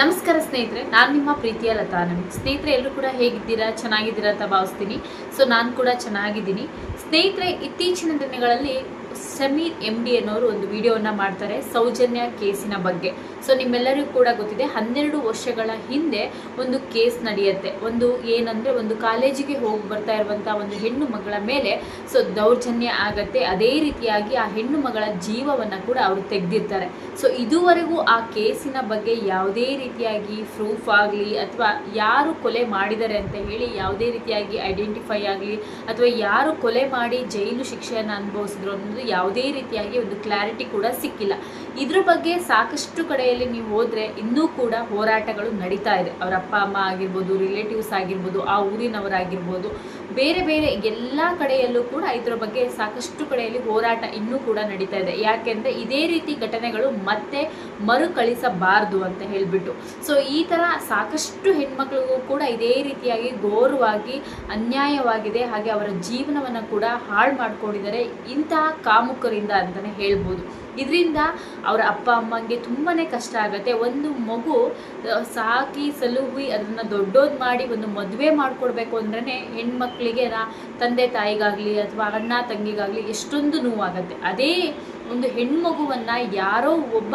ನಮಸ್ಕಾರ ಸ್ನೇಹಿತರೆ, ನಾನು ನಿಮ್ಮ ಪ್ರೀತಿಯ ಲತಾ ನಮಗೆ ಸ್ನೇಹಿತರೆ, ಎಲ್ಲರೂ ಕೂಡ ಹೇಗಿದ್ದೀರಾ? ಚೆನ್ನಾಗಿದ್ದೀರಾ ಅಂತ ಭಾವಿಸ್ತೀನಿ. ಸೊ ನಾನು ಕೂಡ ಚೆನ್ನಾಗಿದ್ದೀನಿ. ಸ್ನೇಹಿತರೆ, ಇತ್ತೀಚಿನ ದಿನಗಳಲ್ಲಿ ಸಮೀರ್ ಎಂ ಡಿ ಅನ್ನೋರು ಒಂದು ವಿಡಿಯೋವನ್ನು ಮಾಡ್ತಾರೆ ಸೌಜನ್ಯ ಕೇಸಿನ ಬಗ್ಗೆ. ಸೊ ನಿಮ್ಮೆಲ್ಲರಿಗೂ ಕೂಡ ಗೊತ್ತಿದೆ, ಹನ್ನೆರಡು ವರ್ಷಗಳ ಹಿಂದೆ ಒಂದು ಕೇಸ್ ನಡೆಯುತ್ತೆ. ಒಂದು ಏನಂದರೆ, ಒಂದು ಕಾಲೇಜಿಗೆ ಹೋಗಿ ಬರ್ತಾ ಇರುವಂಥ ಒಂದು ಹೆಣ್ಣು ಮಗಳ ಮೇಲೆ ಸೊ ದೌರ್ಜನ್ಯ ಆಗತ್ತೆ. ಅದೇ ರೀತಿಯಾಗಿ ಆ ಹೆಣ್ಣು ಮಗಳ ಜೀವವನ್ನು ಕೂಡ ಅವರು ತೆಗೆದಿರ್ತಾರೆ. ಸೊ ಇದುವರೆಗೂ ಆ ಕೇಸಿನ ಬಗ್ಗೆ ಯಾವುದೇ ರೀತಿಯಾಗಿ ಪ್ರೂಫ್ ಆಗಲಿ, ಅಥವಾ ಯಾರು ಕೊಲೆ ಮಾಡಿದ್ದಾರೆ ಅಂತ ಹೇಳಿ ಯಾವುದೇ ರೀತಿಯಾಗಿ ಐಡೆಂಟಿಫೈ ಆಗಲಿ, ಅಥವಾ ಯಾರು ಕೊಲೆ ಮಾಡಿ ಜೈಲು ಶಿಕ್ಷೆಯನ್ನು ಅನುಭವಿಸಿದ್ರು ಅನ್ನೋದು ಯಾವುದೇ ರೀತಿಯಾಗಿ ಒಂದು ಕ್ಲಾರಿಟಿ ಕೂಡ ಸಿಕ್ಕಿಲ್ಲ. ಇದ್ರ ಬಗ್ಗೆ ಸಾಕಷ್ಟು ಕಡೆಯಲ್ಲಿ ನೀವು ಹೋದರೆ ಇನ್ನೂ ಕೂಡ ಹೋರಾಟಗಳು ನಡೀತಾ ಇದೆ. ಅವರ ಅಪ್ಪ, ಅಮ್ಮ ಆಗಿರ್ಬೋದು ರಿಲೇಟಿವ್ಸ್ ಆಗಿರ್ಬೋದು, ಆ ಊರಿನವರಾಗಿರ್ಬೋದು, ಬೇರೆ ಬೇರೆ ಎಲ್ಲ ಕಡೆಯಲ್ಲೂ ಕೂಡ ಇದ್ರ ಬಗ್ಗೆ ಸಾಕಷ್ಟು ಕಡೆಯಲ್ಲಿ ಹೋರಾಟ ಇನ್ನೂ ಕೂಡ ನಡೀತಾ ಇದೆ. ಯಾಕೆಂದರೆ ಇದೇ ರೀತಿ ಘಟನೆಗಳು ಮತ್ತೆ ಮರುಕಳಿಸಬಾರದು ಅಂತ ಹೇಳಿಬಿಟ್ಟು. ಸೊ ಈ ಥರ ಸಾಕಷ್ಟು ಹೆಣ್ಮಕ್ಳಿಗೂ ಕೂಡ ಇದೇ ರೀತಿಯಾಗಿ ಘೋರವಾಗಿ ಅನ್ಯಾಯವಾಗಿದೆ. ಹಾಗೆ ಅವರ ಜೀವನವನ್ನು ಕೂಡ ಹಾಳು ಮಾಡ್ಕೊಂಡಿದ್ದಾರೆ. ಇಂತಹ ಕಾಮುಕರಿಂದ ಅಂತಲೇ ಹೇಳ್ಬೋದು. ಇದರಿಂದ ಅವರ ಅಪ್ಪ, ಅಮ್ಮಂಗೆ ತುಂಬಾ ಕಷ್ಟ ಆಗುತ್ತೆ. ಒಂದು ಮಗು ಸಾಕಿ ಸಲುಹಿ ಅದನ್ನು ದೊಡ್ಡೋದು ಮಾಡಿ ಒಂದು ಮದುವೆ ಮಾಡಿಕೊಡ್ಬೇಕು ಅಂದ್ರೆ ಹೆಣ್ಮಕ್ಳಿಗೆ ತಂದೆ ತಾಯಿಗಾಗಲಿ ಅಥವಾ ಅಣ್ಣ ತಂಗಿಗಾಗಲಿ ಎಷ್ಟೊಂದು ನೋವಾಗುತ್ತೆ. ಅದೇ ಒಂದು ಹೆಣ್ಮಗುವನ್ನು ಯಾರೋ ಒಬ್ಬ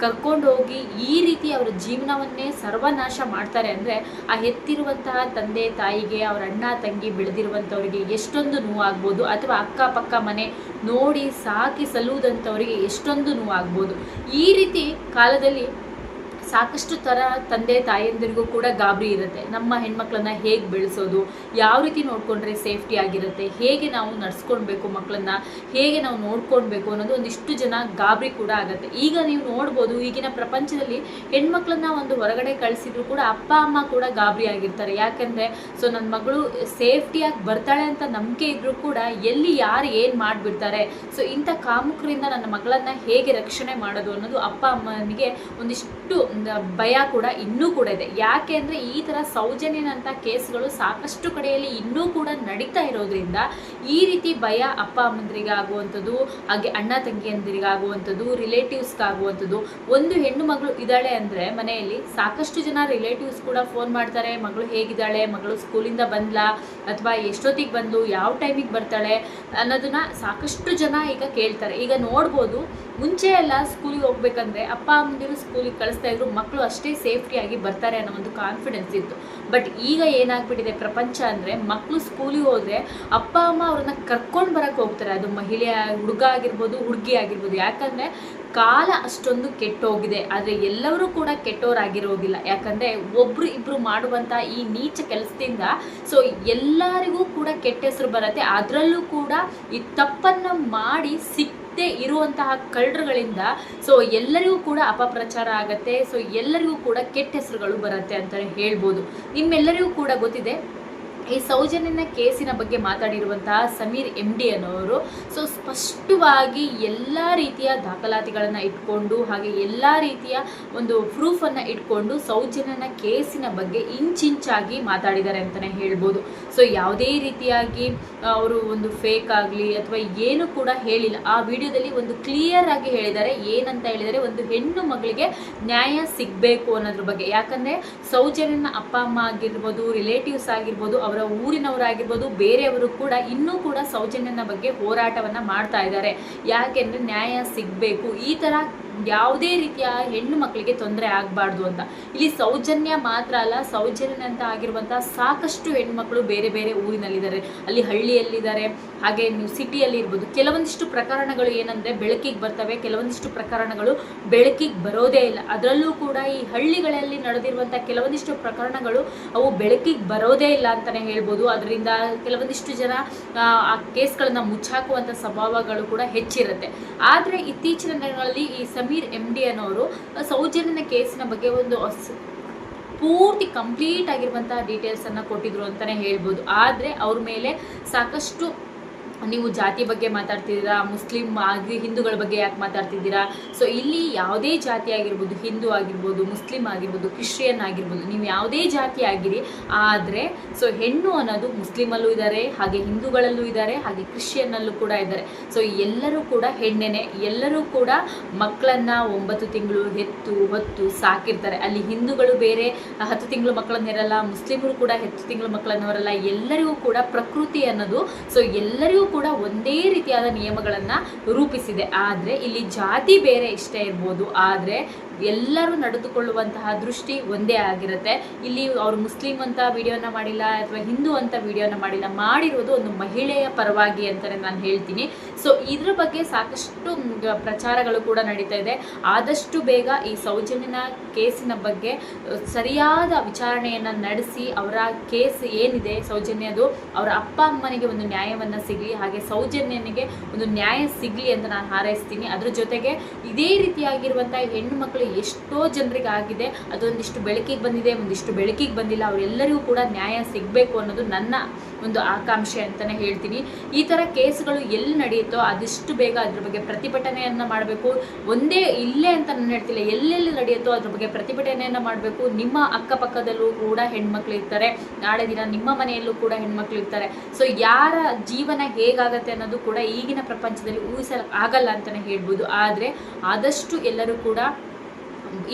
ಕರ್ಕೊಂಡೋಗಿ ಈ ರೀತಿ ಅವರ ಜೀವನವನ್ನೇ ಸರ್ವನಾಶ ಮಾಡ್ತಾರೆ ಅಂದರೆ ಆ ಹೆತ್ತಿರುವಂತಹ ತಂದೆ ತಾಯಿಗೆ, ಅವರ ಅಣ್ಣ, ತಂಗಿ ಬೆಳೆದಿರುವಂಥವ್ರಿಗೆ ಎಷ್ಟೊಂದು ನೋವಾಗ್ಬೋದು. ಅಥವಾ ಅಕ್ಕಪಕ್ಕ ಮನೆ ನೋಡಿ ಸಾಕಿ ಸಲ್ಲುವುದಂಥವರಿಗೆ ಎಷ್ಟೊಂದು ನೋವಾಗ್ಬೋದು. ಈ ರೀತಿ ಕಾಲದಲ್ಲಿ ಸಾಕಷ್ಟು ಥರ ತಂದೆ ತಾಯಂದಿರಿಗೂ ಕೂಡ ಗಾಬರಿ ಇರುತ್ತೆ. ನಮ್ಮ ಹೆಣ್ಮಕ್ಳನ್ನ ಹೇಗೆ ಬೆಳೆಸೋದು, ಯಾವ ರೀತಿ ನೋಡಿಕೊಂಡ್ರೆ ಸೇಫ್ಟಿ ಆಗಿರುತ್ತೆ, ಹೇಗೆ ನಾವು ನಡ್ಸ್ಕೊಳ್ಬೇಕು ಮಕ್ಕಳನ್ನ ಹೇಗೆ ನಾವು ನೋಡ್ಕೊಳ್ಬೇಕು ಅನ್ನೋದು ಒಂದಿಷ್ಟು ಜನ ಗಾಬರಿ ಕೂಡ ಆಗುತ್ತೆ. ಈಗ ನೀವು ನೋಡ್ಬೋದು, ಈಗಿನ ಪ್ರಪಂಚದಲ್ಲಿ ಹೆಣ್ಮಕ್ಳನ್ನ ಒಂದು ಹೊರಗಡೆ ಕಳಿಸಿದ್ರು ಕೂಡ ಅಪ್ಪ, ಅಮ್ಮ ಕೂಡ ಗಾಬರಿ ಆಗಿರ್ತಾರೆ. ಯಾಕಂದರೆ, ಸೊ ನನ್ನ ಮಗಳು ಸೇಫ್ಟಿಯಾಗಿ ಬರ್ತಾಳೆ ಅಂತ ನಂಬಿಕೆ ಇದ್ರೂ ಕೂಡ ಎಲ್ಲಿ ಯಾರು ಏನು ಮಾಡಿಬಿಡ್ತಾರೆ, ಸೊ ಇಂಥ ಕಾಮುಕರಿಂದ ನನ್ನ ಮಗಳನ್ನು ಹೇಗೆ ರಕ್ಷಣೆ ಮಾಡೋದು ಅನ್ನೋದು ಅಪ್ಪ, ಅಮ್ಮನಿಗೆ ಒಂದಿಷ್ಟು ನ- ಭಯ ಕೂಡ ಇನ್ನೂ ಕೂಡ ಇದೆ. ಯಾಕೆ ಅಂದರೆ ಈ ಥರ ಸೌಜನ್ಯನಂಥ ಕೇಸ್ಗಳು ಸಾಕಷ್ಟು ಕಡೆಯಲ್ಲಿ ಇನ್ನೂ ಕೂಡ ನಡೀತಾ ಇರೋದ್ರಿಂದ ಈ ರೀತಿ ಭಯ ಅಪ್ಪ ಅಮ್ಮಂದ್ರಿಗಾಗುವಂಥದ್ದು, ಹಾಗೆ ಅಣ್ಣ ತಂಗಿಯಂದಿರಿಗಾಗುವಂಥದ್ದು ರಿಲೇಟಿವ್ಸ್ಗಾಗುವಂಥದ್ದು ಒಂದು ಹೆಣ್ಣು ಮಗಳು ಇದ್ದಾಳೆ ಅಂದರೆ ಮನೆಯಲ್ಲಿ ಸಾಕಷ್ಟು ಜನ ರಿಲೇಟಿವ್ಸ್ ಕೂಡ ಫೋನ್ ಮಾಡ್ತಾರೆ, ಮಗಳು ಹೇಗಿದ್ದಾಳೆ, ಮಗಳು ಸ್ಕೂಲಿಂದ ಬಂದ್ಲಾ, ಅಥವಾ ಎಷ್ಟೊತ್ತಿಗೆ ಬಂದು, ಯಾವ ಟೈಮಿಗೆ ಬರ್ತಾಳೆ ಅನ್ನೋದನ್ನ ಸಾಕಷ್ಟು ಜನ ಈಗ ಕೇಳ್ತಾರೆ. ಈಗ ನೋಡ್ಬೋದು, ಮುಂಚೆ ಎಲ್ಲ ಸ್ಕೂಲಿಗೆ ಹೋಗ್ಬೇಕಂದ್ರೆ ಅಪ್ಪ ಅಮ್ಮಂದಿರು ಸ್ಕೂಲಿಗೆ ಕಳಿಸ್ತಾ ಇದ್ರು ಮಕ್ಕಳು ಅಷ್ಟೇ ಸೇಫ್ಟಿಯಾಗಿ ಬರ್ತಾರೆ ಅನ್ನೋ ಒಂದು ಕಾನ್ಫಿಡೆನ್ಸ್ ಇತ್ತು. ಬಟ್ ಈಗ ಏನಾಗ್ಬಿಟ್ಟಿದೆ ಪ್ರಪಂಚ ಅಂದರೆ ಮಕ್ಕಳು ಸ್ಕೂಲಿಗೆ ಹೋದರೆ ಅಪ್ಪ, ಅಮ್ಮ ಅವ್ರನ್ನ ಕರ್ಕೊಂಡು ಬರಕ್ಕೆ ಹೋಗ್ತಾರೆ. ಅದು ಮಹಿಳೆ ಹುಡುಗ ಆಗಿರ್ಬೋದು, ಹುಡುಗಿ ಆಗಿರ್ಬೋದು. ಯಾಕಂದರೆ ಕಾಲ ಅಷ್ಟೊಂದು ಕೆಟ್ಟೋಗಿದೆ. ಆದರೆ ಎಲ್ಲರೂ ಕೂಡ ಕೆಟ್ಟವರಾಗಿರೋಗಿಲ್ಲ ಯಾಕಂದರೆ ಒಬ್ರು ಇಬ್ಬರು ಮಾಡುವಂಥ ಈ ನೀಚ ಕೆಲಸದಿಂದ ಸೊ ಎಲ್ಲರಿಗೂ ಕೂಡ ಕೆಟ್ಟ ಹೆಸರು ಬರುತ್ತೆ. ಅದರಲ್ಲೂ ಕೂಡ ಈ ತಪ್ಪನ್ನು ಮಾಡಿ ಸಿಕ್ಕದೆ ಇರುವಂತಹ ಕಳ್ಳರುಗಳಿಂದ ಸೊ ಎಲ್ಲರಿಗೂ ಕೂಡ ಅಪಪ್ರಚಾರ ಆಗತ್ತೆ ಸೊ ಎಲ್ಲರಿಗೂ ಕೂಡ ಕೆಟ್ಟ ಹೆಸರುಗಳು ಬರುತ್ತೆ ಅಂತಲೇ ಹೇಳ್ಬೋದು. ನಿಮ್ಮೆಲ್ಲರಿಗೂ ಕೂಡ ಗೊತ್ತಿದೆ? ಈ ಸೌಜನ್ಯನ ಕೇಸಿನ ಬಗ್ಗೆ ಮಾತಾಡಿರುವಂತಹ ಸಮೀರ್ ಎಂ ಡಿ ಅನ್ನೋರು. ಸೊ ಸ್ಪಷ್ಟವಾಗಿ ಎಲ್ಲ ರೀತಿಯ ದಾಖಲಾತಿಗಳನ್ನು ಇಟ್ಕೊಂಡು ಹಾಗೆ ಎಲ್ಲ ರೀತಿಯ ಒಂದು ಪ್ರೂಫನ್ನು ಇಟ್ಕೊಂಡು ಸೌಜನ್ಯನ ಕೇಸಿನ ಬಗ್ಗೆ ಇಂಚಿಂಚಾಗಿ ಮಾತಾಡಿದ್ದಾರೆ ಅಂತಲೇ ಹೇಳ್ಬೋದು. ಸೊ ಯಾವುದೇ ರೀತಿಯಾಗಿ ಅವರು ಒಂದು ಫೇಕ್ ಆಗಲಿ ಅಥವಾ ಏನು ಕೂಡ ಹೇಳಿಲ್ಲ. ಆ ವಿಡಿಯೋದಲ್ಲಿ ಒಂದು ಕ್ಲಿಯರ್ ಆಗಿ ಹೇಳಿದ್ದಾರೆ. ಏನಂತ ಹೇಳಿದರೆ ಒಂದು ಹೆಣ್ಣು ಮಗಳಿಗೆ ನ್ಯಾಯ ಸಿಗಬೇಕು ಅನ್ನೋದ್ರ ಬಗ್ಗೆ. ಯಾಕಂದರೆ ಸೌಜನ್ಯನ ಅಪ್ಪ ಅಮ್ಮ ಆಗಿರ್ಬೋದು ರಿಲೇಟಿವ್ಸ್ ಆಗಿರ್ಬೋದು, ಅವರ ಊರಿನವರಾಗಿರ್ಬೋದು, ಬೇರೆಯವರು ಕೂಡ ಇನ್ನೂ ಕೂಡ ಸೌಜನ್ಯನ ಬಗ್ಗೆ ಹೋರಾಟವನ್ನು ಮಾಡ್ತಾ ಇದ್ದಾರೆ. ಯಾಕೆಂದರೆ ನ್ಯಾಯ ಸಿಗಬೇಕು. ಈ ಥರ ಯಾವುದೇ ರೀತಿಯ ಹೆಣ್ಣು ಮಕ್ಕಳಿಗೆ ತೊಂದರೆ ಆಗಬಾರ್ದು ಅಂತ. ಇಲ್ಲಿ ಸೌಜನ್ಯ ಮಾತ್ರ ಅಲ್ಲ ಸೌಜನ್ಯ ಅಂತ ಆಗಿರುವಂಥ ಸಾಕಷ್ಟು ಹೆಣ್ಮಕ್ಳು ಬೇರೆ ಬೇರೆ ಊರಿನಲ್ಲಿದ್ದಾರೆ. ಅಲ್ಲಿ ಹಳ್ಳಿಯಲ್ಲಿದ್ದಾರೆ ಹಾಗೆ ನೀವು ಸಿಟಿಯಲ್ಲಿ ಇರ್ಬೋದು. ಕೆಲವೊಂದಿಷ್ಟು ಪ್ರಕರಣಗಳು ಏನಂದರೆ ಬೆಳಕಿಗೆ ಬರ್ತವೆ ಕೆಲವೊಂದಿಷ್ಟು ಪ್ರಕರಣಗಳು ಬೆಳಕಿಗೆ ಬರೋದೇ ಇಲ್ಲ. ಅದರಲ್ಲೂ ಕೂಡ ಈ ಹಳ್ಳಿಗಳಲ್ಲಿ ನಡೆದಿರುವಂಥ ಕೆಲವೊಂದಿಷ್ಟು ಪ್ರಕರಣಗಳು ಅವು ಬೆಳಕಿಗೆ ಬರೋದೇ ಇಲ್ಲ ಅಂತಲೇ ಹೇಳ್ಬೋದು. ಅದರಿಂದ ಕೆಲವೊಂದಿಷ್ಟು ಜನ ಆ, ಕೇಸ್ಗಳನ್ನ ಮುಚ್ಚಾಕುವಂಥ ಸ್ವಭಾವಗಳು ಕೂಡ ಹೆಚ್ಚಿರುತ್ತೆ. ಆದರೆ ಇತ್ತೀಚಿನ ದಿನಗಳಲ್ಲಿ ಈ ಸಮೀರ್ ಎಂ ಡಿ ಅನ್ನೋರು ಸೌಜನ್ಯನ ಕೇಸಿನ ಬಗ್ಗೆ ಒಂದು ಪೂರ್ತಿ ಕಂಪ್ಲೀಟ್ ಆಗಿರುವಂತಹ ಡೀಟೇಲ್ಸನ್ನು ಕೊಟ್ಟಿದ್ರು ಅಂತಲೇ ಹೇಳ್ಬೋದು. ಆದರೆ ಅವ್ರ ಮೇಲೆ ಸಾಕಷ್ಟು ನೀವು ಜಾತಿ ಬಗ್ಗೆ ಮಾತಾಡ್ತಿದ್ದೀರಾ? ಮುಸ್ಲಿಂ ಆಗಿ ಹಿಂದೂಗಳ ಬಗ್ಗೆ ಯಾಕೆ ಮಾತಾಡ್ತಿದ್ದೀರಾ? ಸೊ ಇಲ್ಲಿ ಯಾವುದೇ ಜಾತಿ ಆಗಿರ್ಬೋದು, ಹಿಂದೂ ಆಗಿರ್ಬೋದು, ಮುಸ್ಲಿಂ ಆಗಿರ್ಬೋದು, ಕ್ರಿಶ್ಚಿಯನ್ ಆಗಿರ್ಬೋದು, ನೀವು ಯಾವುದೇ ಜಾತಿ ಆಗಿರಿ, ಆದರೆ ಸೊ ಹೆಣ್ಣು ಅನ್ನೋದು ಮುಸ್ಲಿಮಲ್ಲೂ ಇದ್ದಾರೆ ಹಾಗೆ ಹಿಂದೂಗಳಲ್ಲೂ ಇದ್ದಾರೆ ಹಾಗೆ ಕ್ರಿಶ್ಚಿಯನ್ನಲ್ಲೂ ಕೂಡ ಇದ್ದಾರೆ ಸೊ ಎಲ್ಲರೂ ಕೂಡ ಹೆಣ್ಣೆನೆ, ಎಲ್ಲರೂ ಕೂಡ ಮಕ್ಕಳನ್ನು ಒಂಬತ್ತು ತಿಂಗಳು ಹೆತ್ತು, ಹೊತ್ತು ಸಾಕಿರ್ತಾರೆ. ಅಲ್ಲಿ ಹಿಂದೂಗಳು ಬೇರೆ, ಹತ್ತು ತಿಂಗಳು ಮಕ್ಕಳನ್ನಿರಲ್ಲ, ಮುಸ್ಲಿಮರು ಕೂಡ ಹೆತ್ತು ತಿಂಗಳು ಮಕ್ಕಳನ್ನವರಲ್ಲ, ಎಲ್ಲರಿಗೂ ಕೂಡ ಪ್ರಕೃತಿ ಅನ್ನೋದು ಸೊ ಎಲ್ಲರಿಗೂ ಕೂಡ ಒಂದೇ ರೀತಿಯಾದ ನಿಯಮಗಳನ್ನು ರೂಪಿಸಿದೆ. ಆದರೆ ಇಲ್ಲಿ ಜಾತಿ ಬೇರೆ ಇಷ್ಟ ಇರ್ಬೋದು. ಆದರೆ ಎಲ್ಲರೂ ನಡೆದುಕೊಳ್ಳುವಂತಹ ದೃಷ್ಟಿ ಒಂದೇ ಆಗಿರುತ್ತೆ. ಇಲ್ಲಿ ಅವರು ಮುಸ್ಲಿಂ ಅಂತ ವಿಡಿಯೋನ ಮಾಡಿಲ್ಲ, ಅಥವಾ ಹಿಂದೂ ಅಂತ ವಿಡಿಯೋನ ಮಾಡಿಲ್ಲ, ಮಾಡಿರೋದು ಒಂದು ಮಹಿಳೆಯ ಪರವಾಗಿ ಅಂತಲೇ ನಾನು ಹೇಳ್ತೀನಿ. ಸೊ ಇದ್ರ ಬಗ್ಗೆ ಸಾಕಷ್ಟು ಪ್ರಚಾರಗಳು ಕೂಡ ನಡೀತಾ ಇದೆ. ಆದಷ್ಟು ಬೇಗ ಈ ಸೌಜನ್ಯನ ಕೇಸಿನ ಬಗ್ಗೆ ಸರಿಯಾದ ವಿಚಾರಣೆಯನ್ನು ನಡೆಸಿ, ಅವರ ಕೇಸ್ ಏನಿದೆ ಸೌಜನ್ಯದು, ಅವರ ಅಪ್ಪ ಅಮ್ಮನಿಗೆ ಒಂದು ನ್ಯಾಯವನ್ನು ಸಿಗಲಿ, ಹಾಗೆ ಸೌಜನ್ಯನಿಗೆ ಒಂದು ನ್ಯಾಯ ಸಿಗಲಿ ಅಂತ ನಾನು ಹಾರೈಸ್ತೀನಿ. ಅದ್ರ ಜೊತೆಗೆ ಇದೇ ರೀತಿಯಾಗಿರುವಂಥ ಹೆಣ್ಣು ಮಕ್ಕಳು ಎಷ್ಟೋ ಜನರಿಗೆ ಆಗಿದೆ ಅದೊಂದಿಷ್ಟು ಬೆಳಕಿಗೆ ಬಂದಿದೆ, ಒಂದಿಷ್ಟು ಬೆಳಕಿಗೆ ಬಂದಿಲ್ಲ, ಅವರೆಲ್ಲರಿಗೂ ಕೂಡ ನ್ಯಾಯ ಸಿಗಬೇಕು ಅನ್ನೋದು ನನ್ನ ಒಂದು ಆಕಾಂಕ್ಷೆ ಅಂತಲೇ ಹೇಳ್ತೀನಿ. ಈ ಥರ ಕೇಸ್ಗಳು ಎಲ್ಲಿ ನಡೆಯುತ್ತೋ ಅದಿಷ್ಟು ಬೇಗ ಅದ್ರ ಬಗ್ಗೆ ಪ್ರತಿಭಟನೆಯನ್ನು ಮಾಡಬೇಕು. ಒಂದೇ ಇಲ್ಲೇ ಅಂತ ನಾನು ಹೇಳ್ತಿಲ್ಲ, ಎಲ್ಲೆಲ್ಲಿ ನಡೆಯುತ್ತೋ ಅದ್ರ ಬಗ್ಗೆ ಪ್ರತಿಭಟನೆಯನ್ನು ಮಾಡಬೇಕು. ನಿಮ್ಮ ಅಕ್ಕಪಕ್ಕದಲ್ಲೂ ಕೂಡ ಹೆಣ್ಮಕ್ಳು ಇರ್ತಾರೆ. ನಾಳೆ ದಿನ ನಿಮ್ಮ ಮನೆಯಲ್ಲೂ ಕೂಡ ಹೆಣ್ಮಕ್ಳು ಇರ್ತಾರೆ. ಸೊ ಯಾರ ಜೀವನ ಹೇಗಾಗತ್ತೆ ಅನ್ನೋದು ಕೂಡ ಈಗಿನ ಪ್ರಪಂಚದಲ್ಲಿ ಊಹಿಸಲು ಆಗಲ್ಲ ಅಂತಲೇ ಹೇಳ್ಬೋದು. ಆದರೆ ಆದಷ್ಟು ಎಲ್ಲರೂ ಕೂಡ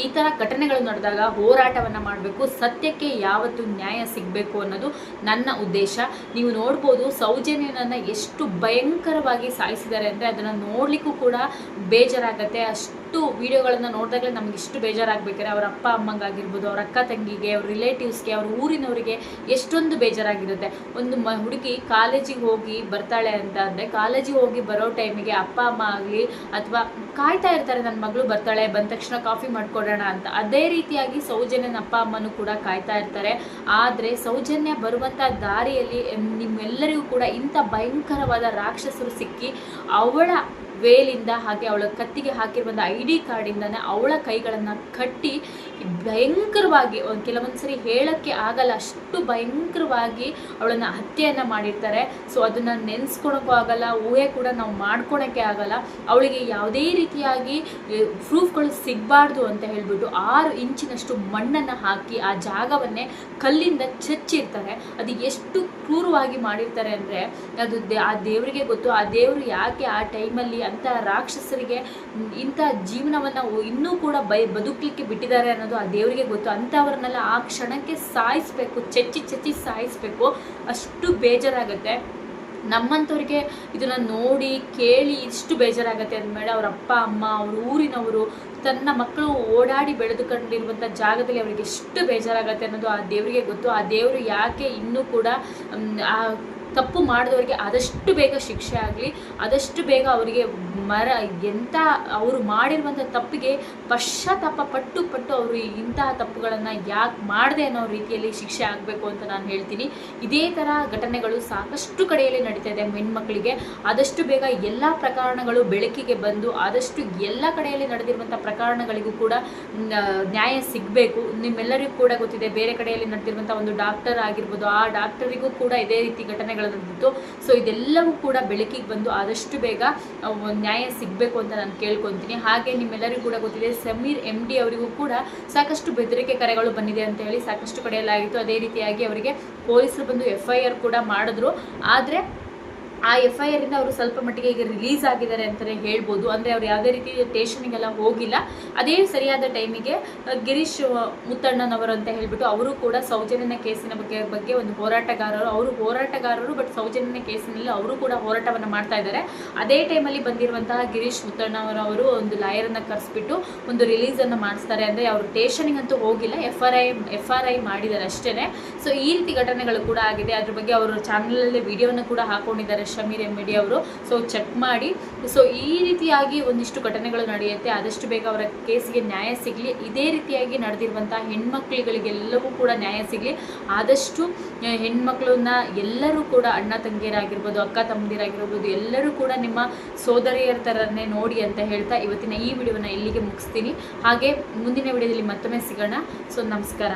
ಈ ಥರ ಘಟನೆಗಳು ನಡೆದಾಗ ಹೋರಾಟವನ್ನು ಮಾಡಬೇಕು, ಸತ್ಯಕ್ಕೆ ಯಾವತ್ತು ನ್ಯಾಯ ಸಿಗಬೇಕು ಅನ್ನೋದು ನನ್ನ ಉದ್ದೇಶ. ನೀವು ನೋಡ್ಬೋದು ಸೌಜನ್ಯನನ್ನು ಎಷ್ಟು ಭಯಂಕರವಾಗಿ ಸಾಯಿಸಿದ್ದಾರೆ ಅಂದರೆ ಅದನ್ನು ನೋಡಲಿಕ್ಕೂ ಕೂಡ ಬೇಜಾರಾಗತ್ತೆ. ಅಷ್ಟು ವಿಡಿಯೋಗಳನ್ನು ನೋಡಿದಾಗಲೇ ನಮ್ಗೆ ಇಷ್ಟು ಬೇಜಾರಾಗಬೇಕಾದ್ರೆ ಅವ್ರ ಅಪ್ಪ ಅಮ್ಮಂಗಾಗಿರ್ಬೋದು, ಅವ್ರ ಅಕ್ಕ ತಂಗಿಗೆ, ಅವ್ರ ರಿಲೇಟಿವ್ಸ್ಗೆ ಅವ್ರ ಊರಿನವರಿಗೆ ಎಷ್ಟೊಂದು ಬೇಜಾರಾಗಿರುತ್ತೆ. ಒಂದು ಹುಡುಗಿ ಕಾಲೇಜಿಗೆ ಹೋಗಿ ಬರ್ತಾಳೆ ಅಂತ ಅಂದರೆ ಕಾಲೇಜಿಗೆ ಹೋಗಿ ಬರೋ ಟೈಮಿಗೆ ಅಪ್ಪ, ಅಮ್ಮ ಆಗಲಿ ಅಥವಾ ಕಾಯ್ತಾ ಇರ್ತಾರೆ ನನ್ನ ಮಗಳು ಬರ್ತಾಳೆ, ಬಂದ ತಕ್ಷಣ ಕಾಫಿ ಮಾಡ್ಕೊಡೋಣ ಅಂತ. ಅದೇ ರೀತಿಯಾಗಿ ಸೌಜನ್ಯನ ಅಪ್ಪ, ಅಮ್ಮನೂ ಕೂಡ ಕಾಯ್ತಾ ಇರ್ತಾರೆ. ಆದರೆ ಸೌಜನ್ಯ ಬರುವಂಥ ದಾರಿಯಲ್ಲಿ, ನಿಮ್ಮೆಲ್ಲರಿಗೂ ಕೂಡ ಇಂಥ ಭಯಂಕರವಾದ ರಾಕ್ಷಸರು ಸಿಕ್ಕಿ ಅವಳ ವೇಲಿಂದ ಹಾಗೆ ಅವಳ ಕತ್ತಿಗೆ ಹಾಕಿರುವಂಥ ಐ ಡಿ ಕಾರ್ಡಿಂದನೇ ಅವಳ ಕೈಗಳನ್ನು ಕಟ್ಟಿ ಭಯಂಕರವಾಗಿ, ಒಂದು ಕೆಲವೊಂದು ಸರಿ ಹೇಳೋಕ್ಕೆ ಆಗಲ್ಲ, ಅಷ್ಟು ಭಯಂಕರವಾಗಿ ಅವಳನ್ನು ಹತ್ಯೆಯನ್ನು ಮಾಡಿರ್ತಾರೆ. ಸೊ ಅದನ್ನು ನೆನೆಸ್ಕೊಳಕ್ಕೂ ಆಗಲ್ಲ, ಊಹೆ ಕೂಡ ನಾವು ಮಾಡ್ಕೊಳಕ್ಕೆ ಆಗಲ್ಲ. ಅವಳಿಗೆ ಯಾವುದೇ ರೀತಿಯಾಗಿ ಪ್ರೂಫ್ಗಳು ಸಿಗಬಾರ್ದು ಅಂತ ಹೇಳ್ಬಿಟ್ಟು ಆರು ಇಂಚಿನಷ್ಟು ಮಣ್ಣನ್ನು ಹಾಕಿ ಆ ಜಾಗವನ್ನೇ ಕಲ್ಲಿಂದ ಚಚ್ಚಿರ್ತಾರೆ. ಅದು ಎಷ್ಟು ಕ್ರೂರವಾಗಿ ಮಾಡಿರ್ತಾರೆ ಅಂದರೆ, ಅದು ಆ ದೇವರಿಗೆ ಗೊತ್ತು. ಆ ದೇವರು ಯಾಕೆ ಆ ಟೈಮಲ್ಲಿ ಅಂತ ರಾಕ್ಷಸರಿಗೆ ಇಂಥ ಜೀವನವನ್ನು ಇನ್ನೂ ಕೂಡ ಬೈ ಬದುಕಲಿಕ್ಕೆ ಬಿಟ್ಟಿದ್ದಾರೆ ಅನ್ನೋದು ಆ ದೇವರಿಗೆ ಗೊತ್ತು. ಅಂಥವ್ರನ್ನೆಲ್ಲ ಆ ಕ್ಷಣಕ್ಕೆ ಸಾಯಿಸ್ಬೇಕು, ಚಚ್ಚಿ ಚಚ್ಚಿ ಸಾಯಿಸ್ಬೇಕು. ಅಷ್ಟು ಬೇಜಾರಾಗುತ್ತೆ. ನಮ್ಮಂಥವ್ರಿಗೆ ಇದನ್ನು ನೋಡಿ ಕೇಳಿ ಇಷ್ಟು ಬೇಜಾರಾಗತ್ತೆ ಅಂದಮೇಲೆ ಅವ್ರ ಅಪ್ಪ, ಅಮ್ಮ, ಅವ್ರ ಊರಿನವರು, ತನ್ನ ಮಕ್ಕಳು ಓಡಾಡಿ ಬೆಳೆದುಕೊಂಡಿರುವಂಥ ಜಾಗದಲ್ಲಿ ಅವರಿಗೆ ಎಷ್ಟು ಬೇಜಾರಾಗತ್ತೆ ಅನ್ನೋದು ಆ ದೇವರಿಗೆ ಗೊತ್ತು. ಆ ದೇವರು ಯಾಕೆ ಇನ್ನೂ ಕೂಡ ಆ ತಪ್ಪು ಮಾಡಿದವರಿಗೆ ಆದಷ್ಟು ಬೇಗ ಶಿಕ್ಷೆ ಆಗಲಿ, ಆದಷ್ಟು ಬೇಗ ಅವರಿಗೆ ಮರ ಎಂಥ ಅವರು ಮಾಡಿರುವಂಥ ತಪ್ಪಿಗೆ ಪಶ್ಚಾತ್ತಾಪ ಪಟ್ಟು ಪಟ್ಟು ಅವರು ಇಂತಹ ತಪ್ಪುಗಳನ್ನು ಯಾಕೆ ಮಾಡಿದೆ ಅನ್ನೋ ರೀತಿಯಲ್ಲಿ ಶಿಕ್ಷೆ ಆಗಬೇಕು ಅಂತ ನಾನು ಹೇಳ್ತೀನಿ. ಇದೇ ಥರ ಘಟನೆಗಳು ಸಾಕಷ್ಟು ಕಡೆಯಲ್ಲಿ ನಡೀತಾ ಇದೆ ಹೆಣ್ಮಕ್ಳಿಗೆ. ಆದಷ್ಟು ಬೇಗ ಎಲ್ಲ ಪ್ರಕರಣಗಳು ಬೆಳಕಿಗೆ ಬಂದು, ಆದಷ್ಟು ಎಲ್ಲ ಕಡೆಯಲ್ಲಿ ನಡೆದಿರುವಂಥ ಪ್ರಕರಣಗಳಿಗೂ ಕೂಡ ನ್ಯಾಯ ಸಿಗಬೇಕು. ನಿಮ್ಮೆಲ್ಲರಿಗೂ ಕೂಡ ಗೊತ್ತಿದೆ, ಬೇರೆ ಕಡೆಯಲ್ಲಿ ನಡೆದಿರುವಂಥ ಒಂದು ಡಾಕ್ಟರ್ ಆಗಿರ್ಬೋದು, ಆ ಡಾಕ್ಟರಿಗೂ ಕೂಡ ಇದೇ ರೀತಿ ಘಟನೆಗಳು ನಡೆದಿತ್ತು ಸೊ ಇದೆಲ್ಲವೂ ಕೂಡ ಬೆಳಕಿಗೆ ಬಂದು ಆದಷ್ಟು ಬೇಗ ನ್ಯಾಯ ಸಿಗಬೇಕು ಅಂತ ನಾನು ಕೇಳ್ಕೊತೀನಿ. ಹಾಗೆ ನಿಮ್ಮೆಲ್ಲರಿಗೂ ಕೂಡ ಗೊತ್ತಿದೆ, ಸಮೀರ್ ಎಂ ಡಿ ಅವರಿಗೂ ಕೂಡ ಸಾಕಷ್ಟು ಬೆದರಿಕೆ ಕರೆಗಳು ಬಂದಿದೆ ಅಂತ ಹೇಳಿ ಸಾಕಷ್ಟು ಕಡೆಯಲ್ಲಾಗಿತ್ತು. ಅದೇ ರೀತಿಯಾಗಿ ಅವರಿಗೆ ಪೊಲೀಸರು ಬಂದು ಎಫ್ ಐ ಆರ್ ಕೂಡ ಮಾಡಿದ್ರು. ಆದರೆ ಆ ಎಫ್ ಐ ಆರಿಂದ ಅವರು ಸ್ವಲ್ಪ ಮಟ್ಟಿಗೆ ಈಗ ರಿಲೀಸ್ ಆಗಿದ್ದಾರೆ ಅಂತಲೇ ಹೇಳ್ಬೋದು. ಅಂದರೆ ಅವ್ರು ಯಾವುದೇ ರೀತಿ ಸ್ಟೇಷನಿಗೆಲ್ಲ ಹೋಗಿಲ್ಲ. ಅದೇ ಸರಿಯಾದ ಟೈಮಿಗೆ ಗಿರೀಶ್ ಮುತ್ತಣ್ಣನವರು ಅಂತ ಹೇಳ್ಬಿಟ್ಟು ಅವರು ಕೂಡ ಸೌಜನ್ಯನ ಕೇಸಿನ ಬಗ್ಗೆ ಬಗ್ಗೆ ಒಂದು ಹೋರಾಟಗಾರರು. ಅವರು ಹೋರಾಟಗಾರರು ಬಟ್ ಸೌಜನ್ಯನ ಕೇಸಿನಲ್ಲಿ ಅವರು ಕೂಡ ಹೋರಾಟವನ್ನು ಮಾಡ್ತಾ ಇದ್ದಾರೆ. ಅದೇ ಟೈಮಲ್ಲಿ ಬಂದಿರುವಂತಹ ಗಿರೀಶ್ ಮುತ್ತಣ್ಣವರವರು ಒಂದು ಲಾಯರನ್ನು ಕರೆಸ್ಬಿಟ್ಟು ಒಂದು ರಿಲೀಸನ್ನು ಮಾಡಿಸ್ತಾರೆ. ಅಂದರೆ ಅವರು ಟೇಷನಿಂಗ್ ಅಂತೂ ಹೋಗಿಲ್ಲ. F R I F R I ಮಾಡಿದ್ದಾರೆ ಅಷ್ಟೇ ಸೊ ಈ ರೀತಿ ಘಟನೆಗಳು ಕೂಡ ಆಗಿದೆ. ಅದ್ರ ಬಗ್ಗೆ ಅವರು ಚಾನಲಲ್ಲಿ ವಿಡಿಯೋನ ಕೂಡ ಹಾಕೊಂಡಿದ್ದಾರೆ. ಶಮೀರ್ ಎಮ್ಮಿಡಿ ಅವರು. ಸೊ ಚೆಕ್ ಮಾಡಿ. ಸೊ ಈ ರೀತಿಯಾಗಿ ಒಂದಿಷ್ಟು ಘಟನೆಗಳು ನಡೆಯುತ್ತೆ. ಆದಷ್ಟು ಬೇಗ ಅವರ ಕೇಸಿಗೆ ನ್ಯಾಯ ಸಿಗಲಿ. ಇದೇ ರೀತಿಯಾಗಿ ನಡೆದಿರುವಂಥ ಹೆಣ್ಮಕ್ಳುಗಳಿಗೆಲ್ಲವೂ ಕೂಡ ನ್ಯಾಯ ಸಿಗಲಿ. ಆದಷ್ಟು ಹೆಣ್ಮಕ್ಳನ್ನ ಎಲ್ಲರೂ ಕೂಡ ಅಣ್ಣ ತಂಗಿಯರಾಗಿರ್ಬೋದು, ಅಕ್ಕ ತಮ್ಮದಿರಾಗಿರ್ಬೋದು, ಎಲ್ಲರೂ ಕೂಡ ನಿಮ್ಮ ಸೋದರಿಯರ ಥರನೇ ನೋಡಿ ಅಂತ ಹೇಳ್ತಾ ಇವತ್ತಿನ ಈ ವಿಡಿಯೋನ ಇಲ್ಲಿಗೆ ಮುಗಿಸ್ತೀನಿ. ಹಾಗೆ ಮುಂದಿನ ವಿಡಿಯೋದಲ್ಲಿ ಮತ್ತೊಮ್ಮೆ ಸಿಗೋಣ. ಸೊ ನಮಸ್ಕಾರ.